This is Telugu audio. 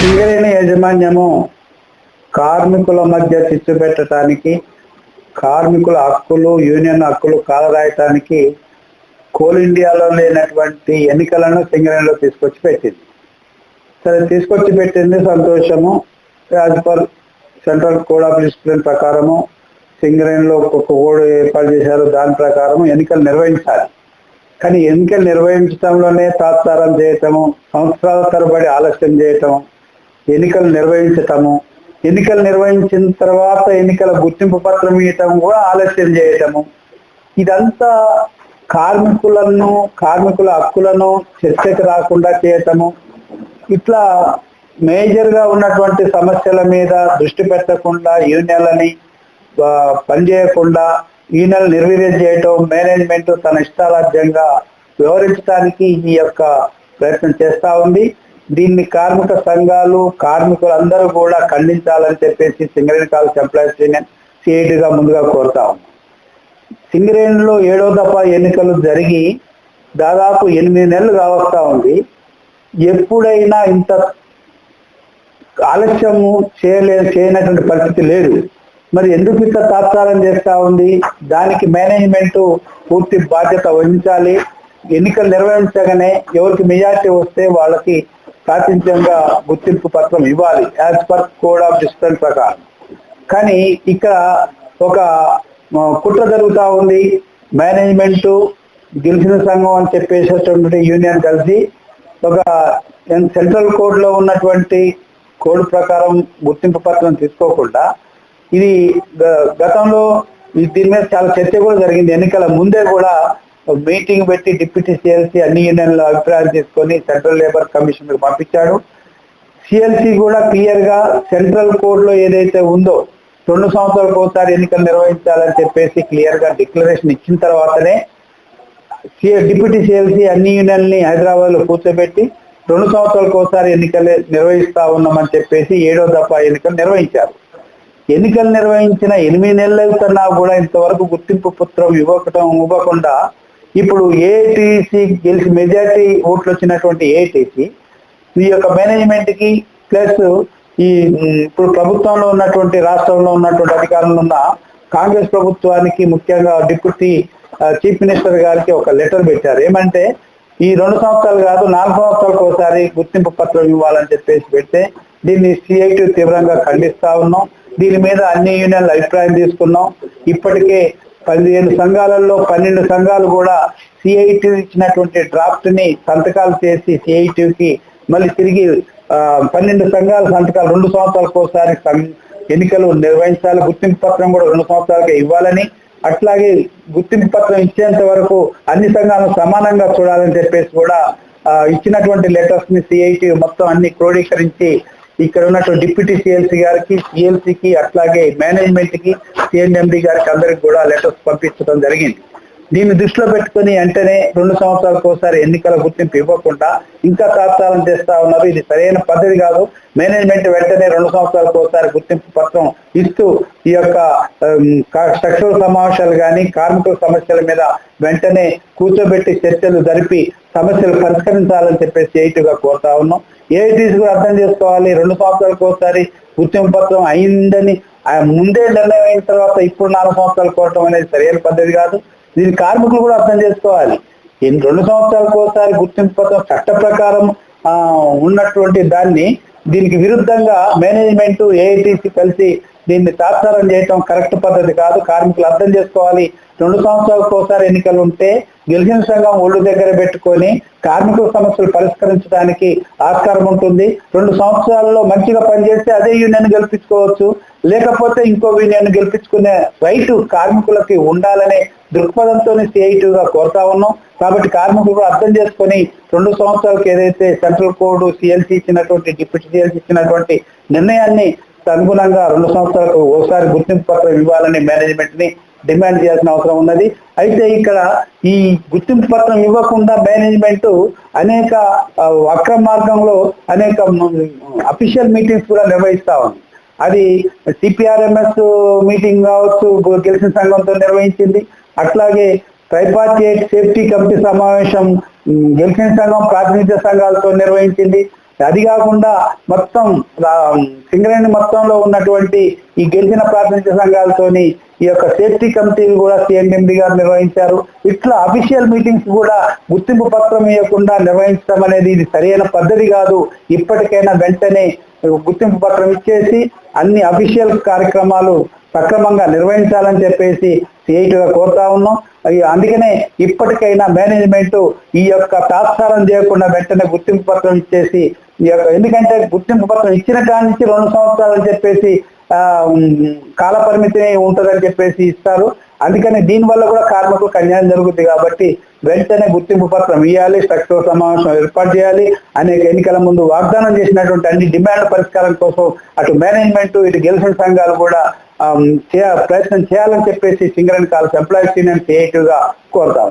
సింగరేణి యాజమాన్యము కార్మికుల మధ్య చిచ్చు పెట్టడానికి కార్మికుల హక్కులు యూనియన్ హక్కులు కాలరాయటానికి కోల్ ఇండియాలో లేనటువంటి ఎన్నికలను సింగరేణిలో తీసుకొచ్చి పెట్టింది. సరే తీసుకొచ్చి పెట్టింది సంతోషము. As per central code of discipline ప్రకారము సింగరేణిలో ఒక కోడ్ ఏర్పాటు చేశారు. దాని ప్రకారం ఎన్నికలు నిర్వహించాలి. కానీ ఎన్నికలు నిర్వహించడంలోనే తాత్సారం చేయటము సంవత్సరాల తరబడి ఆలస్యం చేయటం ఎన్నికలు నిర్వహించటము ఎన్నికలు నిర్వహించిన తర్వాత ఎన్నికల గుర్తింపు పత్రం ఇవ్వటం కూడా ఆలస్యం చేయటము. ఇదంతా కార్మికులను కార్మికుల హక్కులను చర్చకు రాకుండా చేయటము. ఇట్లా మేజర్గా ఉన్నటువంటి సమస్యల మీద దృష్టి పెట్టకుండా యూనియన్లని పనిచేయకుండా యూనియన్ నిర్వీర్యం చేయటం మేనేజ్మెంట్ తన ఇష్టారాజ్యంగా వివరించడానికి ఈ యొక్క ప్రయత్నం చేస్తా ఉంది. దీన్ని కార్మిక సంఘాలు కార్మికులందరూ కూడా ఖండించాలని చెప్పేసి సింగరేణి కాలేజ్ ఎంప్లాయీస్ యూనియన్ సిఐటిగా ముందుగా కోరుతా ఉన్నాం సింగరేణిలో ఏడో దఫా ఎన్నికలు జరిగి దాదాపు ఎనిమిది నెలలు కావస్తా ఉంది. ఎప్పుడైనా ఇంత ఆలస్యము చేయలే చేయనటువంటి పరిస్థితి లేదు. మరి ఎందుకు ఇంత తాత్సారం చేస్తా ఉంది? దానికి మేనేజ్మెంట్ పూర్తి బాధ్యత వహించాలి. ఎన్నికలు నిర్వహించగానే ఎవరికి మెజార్టీ వస్తే వాళ్ళకి ప్రాతినిధ్యంగా గుర్తింపు పత్రం ఇవ్వాలి. As per code of distance ప్రకారం. కానీ ఇక్కడ ఒక కుట్ర జరుగుతా ఉంది. మేనేజ్మెంట్ గెలిచిన సంఘం అని చెప్పేసేటువంటి యూనియన్ కలిసి ఒక సెంట్రల్ కోడ్లో ఉన్నటువంటి కోడ్ ప్రకారం గుర్తింపు పత్రం తీసుకోకుండా ఇది గతంలో ఈ దీని మీద చాలా చర్చ కూడా జరిగింది. ఎన్నికల ముందే కూడా మీటింగ్ పెట్టి డిప్యూటీ సిఎల్సి అన్ని యూనియన్ల అభిప్రాయం తీసుకొని సెంట్రల్ లేబర్ కమిషన్ పంపించాడు. సిఎల్సి కూడా క్లియర్గా సెంట్రల్ కోర్టులో లో ఏదైతే ఉందో రెండు సంవత్సరాలకు ఒకసారి ఎన్నికలు నిర్వహించాలని చెప్పేసి క్లియర్గా డిక్లరేషన్ ఇచ్చిన తర్వాతనే సి- డిప్యూటీ సిఎల్సి అన్ని యూనియన్ని హైదరాబాద్లో కూర్చోబెట్టి రెండు సంవత్సరాలకు ఒకసారి ఎన్నికలు నిర్వహిస్తా ఉన్నామని చెప్పేసి ఏడో దఫా ఎన్నికలు నిర్వహించారు. ఎన్నికలు నిర్వహించిన ఎనిమిది నెలలు కన్నా కూడా ఇంతవరకు గుర్తింపు పత్రం ఇవ్వకటం ఇవ్వకుండా ఇప్పుడు ఏటీసీ గెలిచి మెజార్టీ ఓట్లు వచ్చినటువంటి ఏటీసీ ఈ యొక్క మేనేజ్మెంట్కి ప్లస్ ఈ ఇప్పుడు ప్రభుత్వంలో ఉన్నటువంటి రాష్ట్రంలో ఉన్నటువంటి అధికారంలో ఉన్న కాంగ్రెస్ ప్రభుత్వానికి ముఖ్యంగా డిప్యూటీ చీఫ్ మినిస్టర్ గారికి ఒక లెటర్ పెట్టారు. ఏమంటే ఈ రెండు సంవత్సరాలు కాదు నాలుగు సంవత్సరాలకు ఒకసారి గుర్తింపు పత్రం ఇవ్వాలని చెప్పేసి పెడితే దీన్ని సిఐటి తీవ్రంగా ఖండిస్తా ఉన్నాం. దీని మీద అన్ని యూనియన్లు అభిప్రాయం తీసుకున్నాం. ఇప్పటికే పదిహేను సంఘాలలో పన్నెండు సంఘాలు కూడా సిఐటి ఇచ్చినటువంటి డ్రాఫ్ట్ని సంతకాలు చేసి సిఐటికి మళ్ళీ తిరిగి పన్నెండు సంఘాల సంతకాలు రెండు సంవత్సరాలకు ఒకసారి సం- ఎన్నికలు నిర్వహించాలి. గుర్తింపు పత్రం కూడా రెండు సంవత్సరాలకే ఇవ్వాలని అట్లాగే గుర్తింపు పత్రం ఇచ్చేంత వరకు అన్ని సంఘాలను సమానంగా చూడాలని చెప్పేసి కూడా ఇచ్చినటువంటి లెటర్స్ని సిఐటి మొత్తం అన్ని క్రోడీకరించి ఇక్కడ ఉన్నటువంటి డిప్యూటీ సిఎల్సీ గారికి సిఎల్సీకి అట్లాగే మేనేజ్మెంట్కి సిఎండి గారికి అందరికి కూడా లెటర్స్ పంపించడం జరిగింది. దీన్ని దృష్టిలో పెట్టుకుని వెంటనే రెండు సంవత్సరాలకు ఒకసారి ఎన్నికల గుర్తింపు ఇవ్వకుండా ఇంకా తాత్సారం చేస్తా ఉన్నారు ఇది సరైన పద్ధతి కాదు. మేనేజ్మెంట్ వెంటనే రెండు సంవత్సరాలకు ఒకసారి గుర్తింపు పత్రం ఇస్తూ ఈ యొక్క స్ట్రక్చరల్ సమావేశాలు కానీ కార్మికుల సమస్యల మీద వెంటనే కూర్చోబెట్టి చర్చలు జరిపి సమస్యలు పరిష్కరించాలని చెప్పేసి ఎయిట్గా కోరుతా ఉన్నాం. ఏఐటీస్ కూడా అర్థం చేసుకోవాలి. రెండు సంవత్సరాలకు ఒకసారి గుర్తింపు పత్రం అయిందని ముందే నిర్ణయం అయిన తర్వాత ఇప్పుడు నాలుగు సంవత్సరాలు కోరటం అనేది సరైన పద్ధతి కాదు. దీని కార్మికులు కూడా అర్థం చేసుకోవాలి. రెండు సంవత్సరాలకు ఒకసారి గుర్తింపు పత్రం చట్ట ప్రకారం ఆ, ఉన్నటువంటి దాన్ని దీనికి విరుద్ధంగా మేనేజ్మెంట్ ఏఐటీసీ కలిసి దీన్ని తాత్సారం చేయటం కరెక్ట్ పద్ధతి కాదు. కార్మికులు అర్థం చేసుకోవాలి. రెండు సంవత్సరాలకు ఒకసారి ఎన్నికలు ఉంటే గెలిచిన సంఘం ఒళ్ళు దగ్గర పెట్టుకొని కార్మికుల సమస్యలు పరిష్కరించడానికి ఆస్కారం ఉంటుంది. రెండు సంవత్సరాల్లో మంచిగా పనిచేస్తే అదే యూనియన్ గెలిపించుకోవచ్చు. లేకపోతే ఇంకో యూనియన్ గెలిపించుకునే రైటు కార్మికులకి ఉండాలనే దృక్పథంతో గా కోరుతా ఉన్నాం. కాబట్టి కార్మికులు కూడా అర్థం చేసుకొని రెండు సంవత్సరాలకు ఏదైతే సెంట్రల్ కోడ్ సిఎల్సి ఇచ్చినటువంటి డిప్యూటీ సిఎల్సి ఇచ్చినటువంటి నిర్ణయాన్ని అనుగుణంగా రెండు సంవత్సరాలకు ఒకసారి గుర్తింపు పత్రం ఇవ్వాలని మేనేజ్మెంట్ని డిమాండ్ చేయాల్సిన అవసరం ఉన్నది. అయితే ఇక్కడ ఈ గుర్తింపు పత్రం ఇవ్వకుండా మేనేజ్మెంట్ అనేక అక్రమ మార్గంలో అనేక అఫీషియల్ మీటింగ్స్ కూడా నిర్వహిస్తా ఉంది. అది సిపిఆర్ఎంఎస్ మీటింగ్ కావచ్చు గెలిచిన సంఘంతో నిర్వహించింది. అట్లాగే ట్రైపార్టియేట్ సేఫ్టీ కమిటీ సమావేశం గెలిచిన సంఘం ప్రాతినిధ్య సంఘాలతో నిర్వహించింది. అది కాకుండా మొత్తం సింగరేణి మొత్తంలో ఉన్నటువంటి ఈ గెలిచిన ప్రాతినిధ్య సంఘాలతోని ఈ యొక్క సేఫ్టీ కమిటీలు కూడా సిఎండి గారు నిర్వహించారు. ఇట్లా అఫీషియల్ మీటింగ్స్ కూడా గుర్తింపు పత్రం ఇవ్వకుండా నిర్వహించడం అనేది ఇది సరైన పద్ధతి కాదు. ఇప్పటికైనా వెంటనే గుర్తింపు పత్రం ఇచ్చేసి అన్ని అఫీషియల్ కార్యక్రమాలు సక్రమంగా నిర్వహించాలని చెప్పేసి సిఐటిగా కోరుతా ఉన్నాం. అందుకనే ఇప్పటికైనా మేనేజ్మెంట్ ఈ యొక్క తాత్సారం చేయకుండా వెంటనే గుర్తింపు పత్రం ఇచ్చేసి ఈ యొక్క ఎందుకంటే గుర్తింపు పత్రం ఇచ్చిన కాడి నుంచి రెండు సంవత్సరాలు చెప్పేసి ఆ, కాల పరిమితిని ఉంటుందని చెప్పేసి ఇస్తారు. అందుకని దీనివల్ల కూడా కార్మికులకు అన్యాయం జరుగుతుంది కాబట్టి వెంటనే గుర్తింపు పత్రం ఇవ్వాలి స్ట్రక్చర్ సమావేశం ఏర్పాటు చేయాలి. అనేక ఎన్నికల ముందు వాగ్దానం చేసినటువంటి అన్ని డిమాండ్ పరిష్కారం కోసం అటు మేనేజ్మెంట్ ఇటు గెలిచిన సంఘాలు కూడా ప్రయత్నం చేయాలని చెప్పేసి సింగరేణి కాల్స్ ఎంప్లాయీస్ యూనియన్గా కోరుతాం.